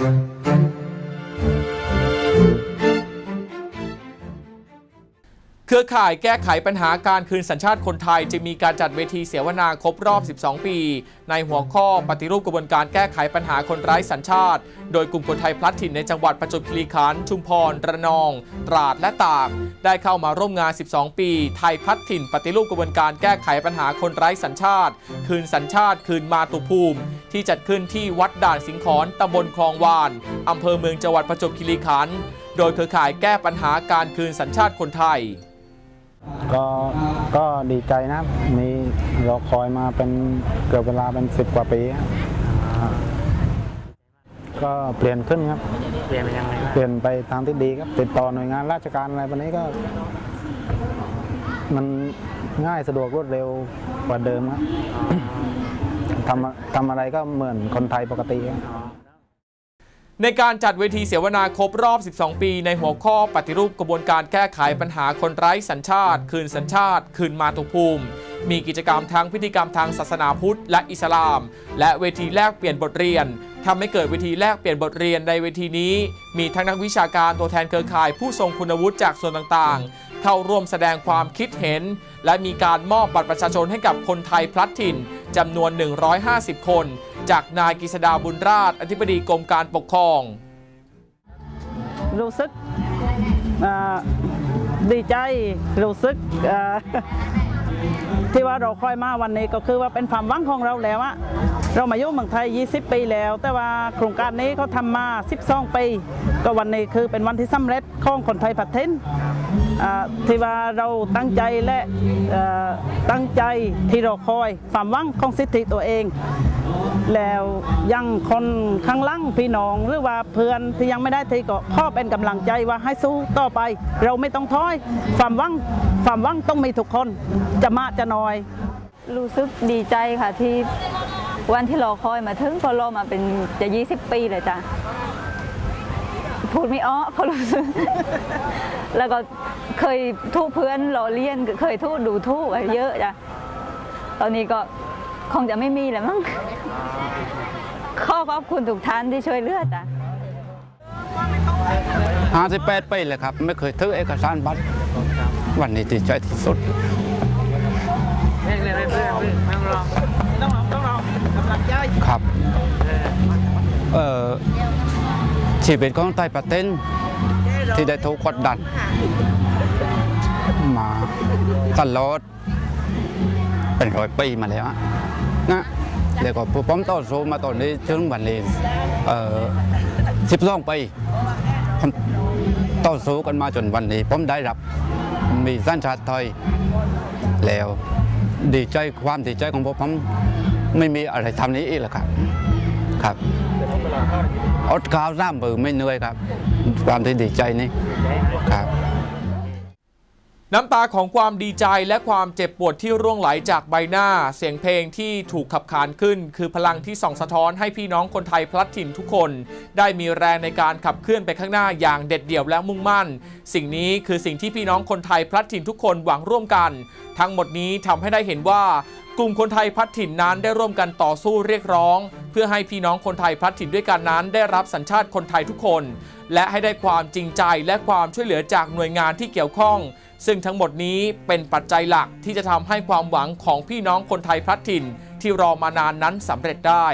เค รือข่ายแก้ไขปัญหาการคืนสัญชาติคนไทยจึงมีการจัดเวทีเสวนาครบรอบ 12 ปี ในหัวข้อปฏิรูปกระบวนการแก้ไขปัญหาคนไร้สัญชาติ โดยกลุ่มคนไทยพลัดถิ่นในจังหวัดประจวบคีรีขันธ์ชุมพร ระนอง ตราดและตาก ได้เข้ามาร่วมงาน 12 ปี ไทยพลัดถิ่น ปฏิรูปกระบวนการแก้ไขปัญหาคนไร้สัญชาติ คืนสัญชาติ คืนมาตุภูมิ ที่จัดขึ้นที่วัดด่านสิงขอนตำบลคลองวานอำเภอเมืองจังหวัดประจวบคีรีขันธ์โดยเครือข่ายแก้ปัญหาการคืนสัญชาติคนไทย ก็ก็ดีใจนะครับมีรอคอยมาเป็นเกือบเวลาเป็นสิบกว่าปีครับก็เปลี่ยนขึ้นครับ เปลี่ยนไปยังไงบ้างเปลี่ยนไปทางที่ดีครับ ติดต่อหน่วยงานราชการอะไรพวกนี้ก็ มันง่ายสะดวกรวดเร็วกว่าเดิมครับทำทำอะไรก็เหมือนคนไทยปกติครับ ในการจัดเวทีเสวนาครบรอบ 12 ปี ในหัวข้อปฏิรูปกระบวนการแก้ไขปัญหาคนไร้สัญชาติ คืนสัญชาติ คืนมาตุภูมิ มีกิจกรรมทั้งพิธีกรรมทางศาสนาพุทธและอิสลาม และเวทีแลกเปลี่ยนบทเรียนทำให้เกิดเวทีแลกเปลี่ยนบทเรียนในเวทีนี้ มีทั้งนักวิชาการตัวแทนเครือข่ายผู้ทรงคุณวุฒิจากส่วนต่างๆ เข้าร่วมแสดงความคิดเห็น และมีการมอบบัตรประชาชนให้กับคนไทยพลัดถิ่นจำนวน 150 คน จากนายกฤษดาบุญราช อธิบดีกรมการปกครอง รู้สึกดีใจรู้สึกที่ว่าเราคอยมาวันนี้ก็คือว่าเป็นความหวังของเราแล้วอะ เรามาอยู่เมืองไทย 20 ปีแล้ว แต่ว่าโครงการนี้เขาทำมา 12 ปี ก็วันนี้คือเป็นวันที่สำเร็จของคนไทยพัฒนอ่าที่ว่าเราตั้งใจและตั้งใจที่เราคอยความหวังของสิทธิตัวเอง แล้วยังคนข้างล่างพี่น้องหรือว่าเพื่อนที่ยังไม่ได้ที่ก็ข้อเป็นกำลังใจว่าให้สู้ต่อไป เราไม่ต้องท้อยความหวังความหวังต้องมีทุกคนจะมากจะน้อย รู้สึกดีใจค่ะที่ วันที่รอคอยมาถึงเพอรอมาเป็นจะ 20 ปีเลยจ้ะพูดไม่อ้อเพราะรู้สึกแล้วก็เคยทู่เพื่อนรอเลียนเคยทู่ดูทู่อะไรเยอะจ้ะตอนนี้ก็คงจะไม่มีแล้วมั้งขอขอบคุณทุกท่านที่ช่วยเหลือจ้ะห้าสิบแปดปีเลยครับ ไม่เคยถือเอกสารบัตรวันนี้ดีใจที่สุด ครับเอ่อชีวิตของไต้ปะเต้นที่ได้ถูกกดดันมาตลอดเป็นร้อยปีมาแล้วอะนะเดี๋ยวก็ผมต่อสู้มาตอนนี้ถึงวันนี้เอ่อสิบสองปีผมต่อสู้กันมาจนวันนี้ผมได้รับมีสัญชาติไทยแล้วดีใจความดีใจของผมผม ไม่มีอะไรทำนี้อีกแล้วครับ ครับอดข้าวน้ำมือไม่เหนื่อยครับ ความที่ดีใจนี้ครับน้ำตาของความดีใจและความเจ็บปวดที่ร่วงไหลจากใบหน้า เสียงเพลงที่ถูกขับขานขึ้น คือพลังที่ส่องสะท้อนให้พี่น้องคนไทยพลัดถิ่นทุกคน ได้มีแรงในการขับเคลื่อนไปข้างหน้าอย่างเด็ดเดี่ยวและมุ่งมั่น สิ่งนี้คือสิ่งที่พี่น้องคนไทยพลัดถิ่นทุกคนหวังร่วมกัน ทั้งหมดนี้ทำให้ได้เห็นว่า กลุ่มคนไทยพัดถิ่นนั้นได้ร่วมกันต่อสู้เรียกร้อง เพื่อให้พี่น้องคนไทยพัดถิ่นด้วยกันนั้น ได้รับสัญชาติคนไทยทุกคน และให้ได้ความจริงใจและความช่วยเหลือจากหน่วยงานที่เกี่ยวข้อง ซึ่งทั้งหมดนี้เป็นปัจจัยหลักที่จะทำให้ความหวังของพี่น้องคนไทยพัดถิ่น ที่รอมานานนั้นสำเร็จได้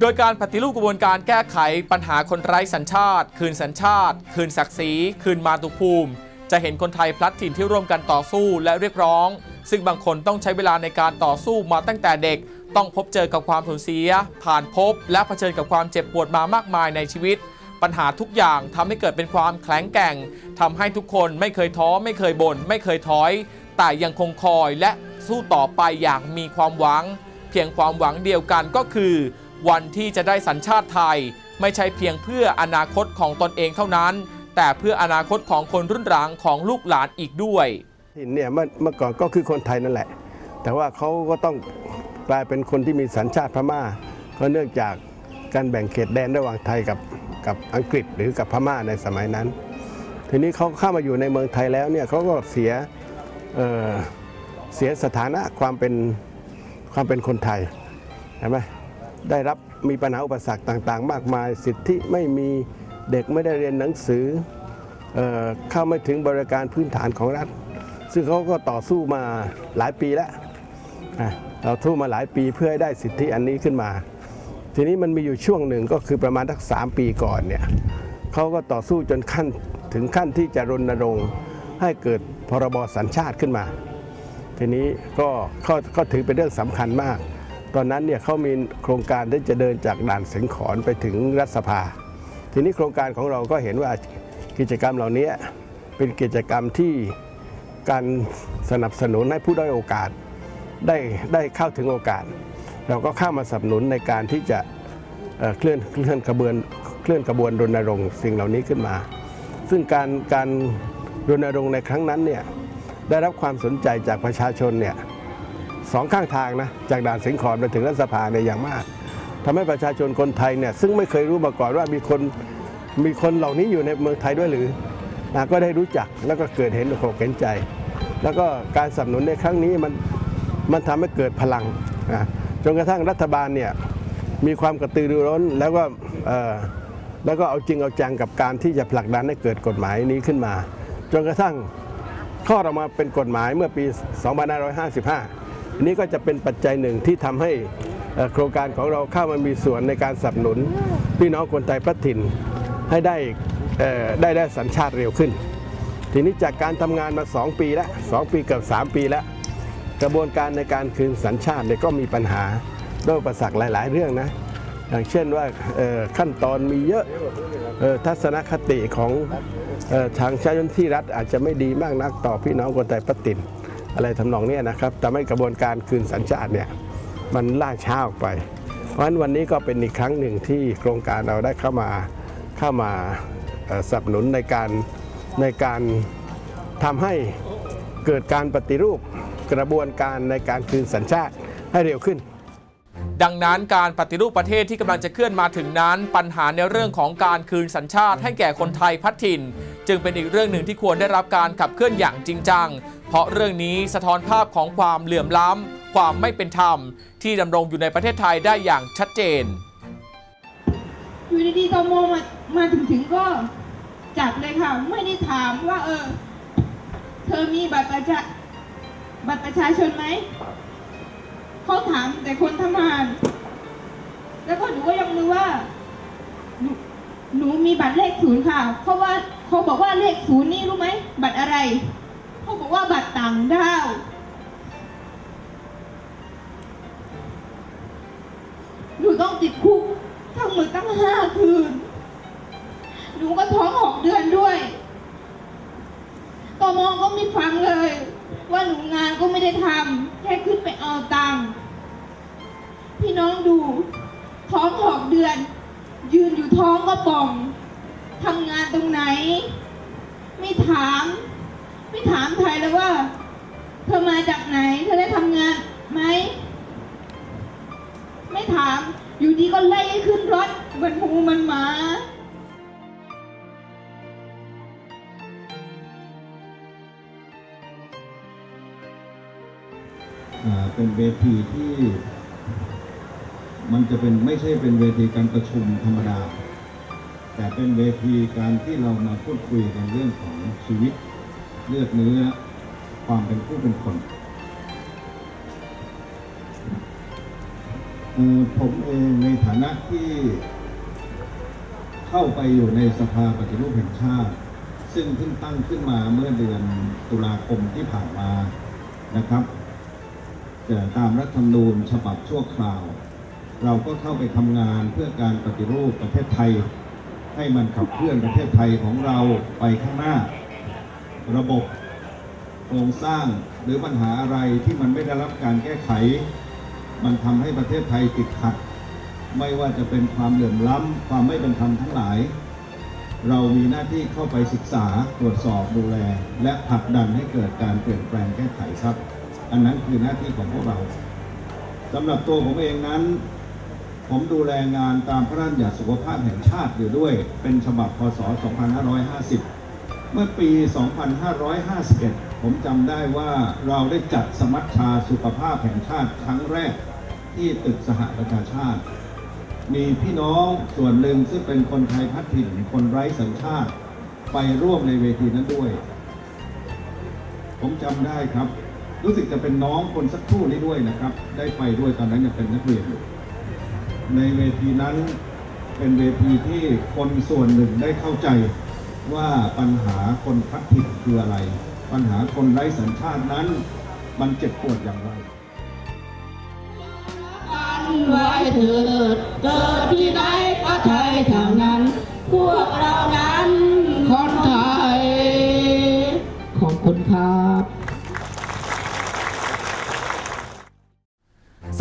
โดยการปฏิรูปกระบวนการแก้ไขปัญหาคนไร้สัญชาติ คืนสัญชาติ คืนศักดิ์ศรี คืนมาตุภูมิ จะเห็นคนไทยพลัดถิ่นที่ร่วมกันต่อสู้และเรียกร้อง ซึ่งบางคนต้องใช้เวลาในการต่อสู้มาตั้งแต่เด็ก ต้องพบเจอกับความสูญเสีย ผ่านพบ และเผชิญกับความเจ็บปวดมามากมายในชีวิต ปัญหาทุกอย่างทำให้เกิดเป็นความแข็งแกร่งทำให้ทุกคนไม่เคยท้อ ไม่เคยบน่นไม่เคยถอย แต่ยังคงคอยและสู้ต่อไปอย่างมีความหวัง เพียงความหวังเดียวกันก็คือ วันที่จะได้สัญชาติไทย ไม่ใช่เพียงเพื่ออนาคตของตนเองเท่านั้น แต่เพื่ออนาคตของคนรุ่นหลังของลูกหลานอีกด้วยถิ่นเนี่ยเมื่อก่อนก็คือคนไทยนั่นแหละ แต่ว่าเขาก็ต้องกลายเป็นคนที่มีสัญชาติพม่าก็เนื่องจากการแบ่งเขตแดนระหว่างไทยกับกับอังกฤษหรือกับพม่าในสมัยนั้น ทีนี้เขาเข้ามาอยู่ในเมืองไทยแล้วเนี่ยเขาก็เสียเเสียสถานะความเป็นความเป็นคนไทยเห็นไหมได้รับมีปัญหาอุปสรรคต่าง ๆ มากมายสิทธิไม่มี เด็กไม่ได้เรียนหนังสือเออเข้าไม่ถึงบริการพื้นฐานของรัฐ ซึ่งเขาก็ต่อสู้มาหลายปีแล้วเราสู้มาหลายปีเพื่อให้ได้สิทธิอันนี้ขึ้นมา ทีนี้มันมีอยู่ช่วงหนึ่งก็คือประมาณสักสามปีก่อนเนี่ยเขาก็ต่อสู้จนขั้นถึงขั้นที่จะรณรงค์ให้เกิดพรบสัญชาติขึ้นมา ทีนี้ก็ก็ก็ถือเป็นเรื่องสำคัญมาก ตอนนั้นเนี่ยเขามีโครงการที่จะเดินจากด่านเสงขอนไปถึงรัฐสภา ทีนี้โครงการของเราก็เห็นว่ากิจกรรมเหล่านี้เป็นกิจกรรมที่การสนับสนุนให้ผู้ด้อยโอกาสได้ได้เข้าถึงโอกาส เราก็เข้ามาสนับสนุนในการที่จะเเคลื่อนเคลื่อนกระบวนเคลื่อนกระบวนรณรงค์สิ่งเหล่านี้ขึ้นมา ซึ่งการการรณรงค์ในครั้งนั้นเนี่ยได้รับความสนใจจากประชาชนเนี่ยสองข้างทางนะจากด่านสิงขอนไปถึงรัฐสภาเนี่ยอย่างมาก ทำให้ประชาชนคนไทยเนี่ยซึ่งไม่เคยรู้มาก่อนว่ามีคนมีคนเหล่านี้อยู่ในเมืองไทยด้วยหรือนะก็ได้รู้จักแล้วก็เกิดเห็นอกเห็นใจ แล้วก็การสนับสนุนในครั้งนี้มันมันทำให้เกิดพลังนะจนกระทั่งรัฐบาลเนี่ยมีความกระตือรือร้นแล้วก็แล้วก็เอาจริงเอาจังกับการที่จะผลักดันให้เกิดกฎหมายนี้ขึ้นมา จนกระทั่งข้อออกมาเป็นกฎหมายเมื่อปี 2555อันนี้ก็จะเป็นปัจจัยหนึ่งที่ทำให้ โครงการของเราเข้ามามีส่วนในการสนับสนุน พี่น้องคนไทยพลัดถิ่นให้ได้ได้ได้สัญชาติเร็วขึ้น ทีนี้จากการทำงานมา 2 ปีแล้ว2ปีเกือบ3 ปีแล้ว กระบวนการในการคืนสัญชาติเนี่ยก็มีปัญหาด้วยอุปสรรคหลาย ๆ เรื่องนะอย่างเช่นว่าขั้นตอนมีเยอะออทัศนคติของออทางเจ้าหน้าที่รัฐอาจจะไม่ดีมากนักต่อพี่น้องคนไทยปฏินอะไรทำนองนี้นะครับทำให้กระบวนการคืนสัญชาติเนี่ย มันล่าช้าออกไป เพราะฉะนั้นวันนี้ก็เป็นอีกครั้งหนึ่งที่โครงการเราได้เข้ามาเข้ามาสนับสนุนในการในการทำให้เกิดการปฏิรูปกระบวนการในการคืนสัญชาติให้เร็วขึ้นดังนั้นการปฏิรูปประเทศที่กำลังจะเคลื่อนมาถึงนั้น ปัญหาในเรื่องของการคืนสัญชาติให้แก่คนไทยพัดถิ่น จึงเป็นอีกเรื่องหนึ่งที่ควรได้รับการขับเคลื่อนอย่างจริงจัง เพราะเรื่องนี้สะท้อนภาพของความเหลื่อมล้ำ ความไม่เป็นธรรม ที่ดำรงอยู่ในประเทศไทยได้อย่างชัดเจน อยู่ดีๆตมมามาถึงถึงก็จับเลยค่ะ ไม่ได้ถามว่า เออ เธอมีบัตรประชาบัตรประชาชนไหม เขาถามแต่คนทำงาน แล้วก็หนูก็ยังมือว่าหนูหนูมีบัตรเลขศูนย์ค่ะ เพราะว่าเขาบอกว่าเลขศูนย์นี่รู้ไหม บัตรอะไร เขาบอกว่าบัตรต่างด้า ท้องก็ป่องทำงานตรงไหน ไม่ถาม ไม่ถามไทยเลยว่า เธอมาจากไหน เธอได้ทำงานไหม ไม่ถาม อยู่ดีก็ไล่ขึ้นรถเหมือนหมูมันหมาเป็นเวทีที่ มันจะเป็นไม่ใช่เป็นเวทีการประชุมธรรมดา แต่เป็นเวทีการที่เรามาพูดคุยกันเรื่องของชีวิต เลือดเนื้อ ความเป็นผู้เป็นคนผมเองในฐานะที่เข้าไปอยู่ในสภาปฏิรูปแห่งชาติ ซึ่งเพิ่งตั้งขึ้นมาเมื่อเดือนตุลาคมที่ผ่านมานะครับแต่ตามรัฐธรรมนูญฉบับชั่วคราว เราก็เข้าไปทำงานเพื่อการปฏิรูปประเทศไทย ให้มันขับเคลื่อนประเทศไทยของเราไปข้างหน้า ระบบโครงสร้างหรือปัญหาอะไรที่มันไม่ได้รับการแก้ไข มันทำให้ประเทศไทยติดขัด ไม่ว่าจะเป็นความเหลื่อมล้ำความไม่เป็นธรรมทั้งหลาย เรามีหน้าที่เข้าไปศึกษาตรวจสอบดูแล และผลักดันให้เกิดการเปลี่ยนแปลงแก้ไขครับ อันนั้นคือหน้าที่ของพวกเราสำหรับตัวผมเองนั้น ผมดูแลงานตามพระราชบัญญัติสุขภาพแห่งชาติอยู่ด้วย เป็นฉบับพศ 2550 เมื่อปี 2551 ผมจำได้ว่าเราได้จัดสมัชชาสุขภาพแห่งชาติครั้งแรกที่ตึกสหประชาชาติ มีพี่น้องส่วนหนึ่งซึ่งเป็นคนไทยพัดถิ่นคนไร้สัญชาติ ไปร่วมในเวทีนั้นด้วย ผมจำได้ครับ รู้สึกจะเป็นน้องคนสักครู่นี้ด้วยนะครับ ได้ไปด้วยตอนนั้นยังเป็นนักเรียนอยู่ ในเวทีนั้นเป็นเวทีที่คนส่วนหนึ่งได้เข้าใจว่าปัญหาคนพัดผิดคืออะไร ปัญหาคนไร้สัญชาตินั้น มันเจ็บปวดอย่างไรไว้เถิดเกิดที่ไหนก็ไทยทางนั้น พวกเรา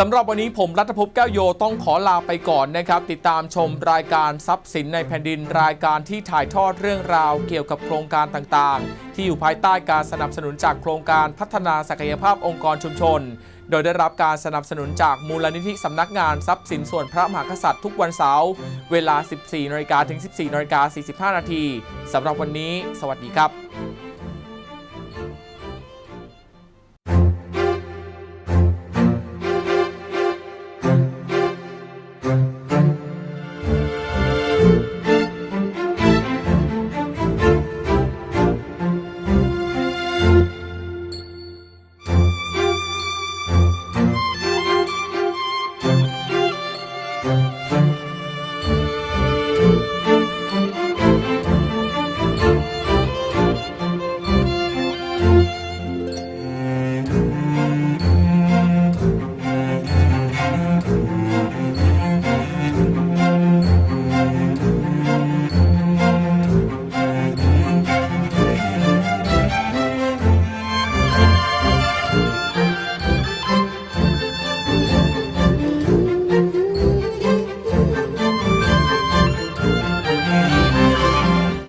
สำหรับวันนี้ผมรัฐภพแก้วโยต้องขอลาไปก่อนนะครับ ติดตามชมรายการทรัพย์สินในแผ่นดินรายการที่ถ่ายทอดเรื่องราวเกี่ยวกับโครงการต่างๆ ที่อยู่ภายใต้การสนับสนุนจากโครงการพัฒนาศักยภาพองค์กรชุมชน โดยได้รับการสนับสนุนจากมูลนิธิสำนักงานทรัพย์สินส่วนพระมหากษัตริย์ทุกวันเสาร์เวลา 14นาฬิกาถึง 14นาฬิกา45นาทีสำหรับวันนี้ สวัสดีครับ